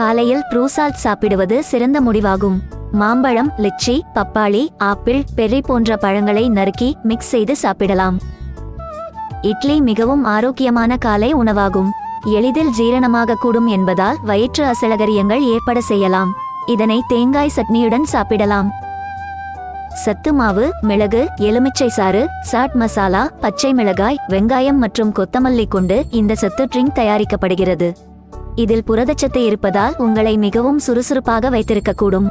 காலையில் ப்ரூசால்ட் சாப்பிடுவது சிறந்த முடிவாகும். மாம்பழம் லிச்சி பப்பாளி ஆப்பிள் பெர்ரி போன்ற பழங்களை நறுக்கி மிக்ஸ் செய்து சாப்பிடலாம். இட்லி மிகவும் ஆரோக்கியமான காலை உணவாகும். எளிதில் ஜீரணமாக கூடும் என்பதால் வயிற்று அசலகரியங்கள் ஏற்பட செய்யலாம். இதனை தேங்காய் சட்னியுடன் சாப்பிடலாம். சத்து மாவு மிளகு எலுமிச்சை சாறு சாட் மசாலா பச்சை மிளகாய் வெங்காயம் மற்றும் கொத்தமல்லி கொண்டு இந்த சத்து ட்ரிங்க் தயாரிக்கப்படுகிறது. இதில் புரதச்சத்து இருப்பதால் உங்களை மிகவும் சுறுசுறுப்பாக வைத்திருக்கக்கூடும்.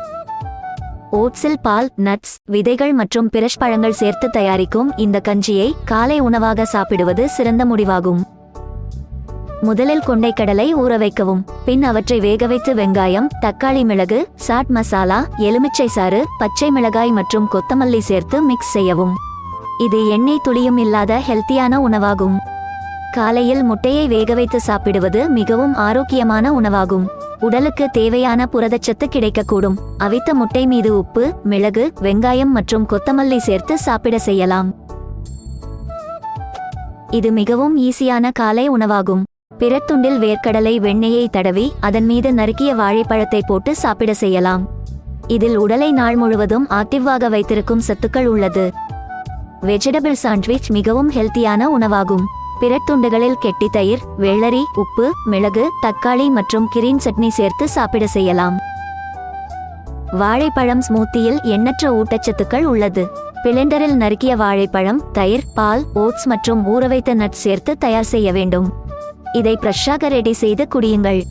ஓட்ஸில் பால் நட்ஸ் விதைகள் மற்றும் பிரஷ் பழங்கள் சேர்த்து தயாரிக்கும் இந்த கஞ்சியை காலை உணவாக சாப்பிடுவது சிறந்த முடிவாகும். முதலில் கொண்டைக்கடலை ஊற வைக்கவும். பின் அவற்றை வேக வைத்து வெங்காயம் தக்காளி மிளகு சாட் மசாலா எலுமிச்சை சாறு பச்சை மிளகாய் மற்றும் கொத்தமல்லி சேர்த்து மிக்ஸ் செய்யவும். இது எண்ணெய் துளியும் இல்லாத ஹெல்த்தியான உணவாகும். காலையில் முட்டையை வேக வைத்து சாப்பிடுவது மிகவும் ஆரோக்கியமான உணவாகும். உடலுக்கு தேவையான புரதச்சத்து கிடைக்கக்கூடும். அவித்த முட்டை மீது உப்பு மிளகு வெங்காயம் மற்றும் கொத்தமல்லி சேர்த்து சாப்பிட செய்யலாம். இது மிகவும் ஈஸியான காலை உணவாகும். பிறத்துண்டில் வேர்க்கடலை வெண்ணெயை தடவி அதன் மீது நறுக்கிய வாழைப்பழத்தை போட்டு சாப்பிட செய்யலாம். இதில் உடலை நாள் முழுவதும் ஆக்டிவாக வைத்திருக்கும் சத்துக்கள் உள்ளது. வெஜிடபிள் சாண்ட்விச் மிகவும் ஹெல்த்தியான உணவாகும். பிறத்துண்டுகளில் கெட்டி தயிர் வெள்ளரி உப்பு மிளகு தக்காளி மற்றும் கிரீன் சட்னி சேர்த்து சாப்பிட செய்யலாம். வாழைப்பழம் ஸ்மூத்தியில் எண்ணற்ற ஊட்டச்சத்துக்கள் உள்ளது. பிளெண்டரில் நறுக்கிய வாழைப்பழம் தயிர் பால் ஓட்ஸ் மற்றும் ஊற வைத்த சேர்த்து தயார் செய்ய வேண்டும். இதை ஃப்ரெஷ்ஷாக ரெடி செய்து குடியுங்கள்.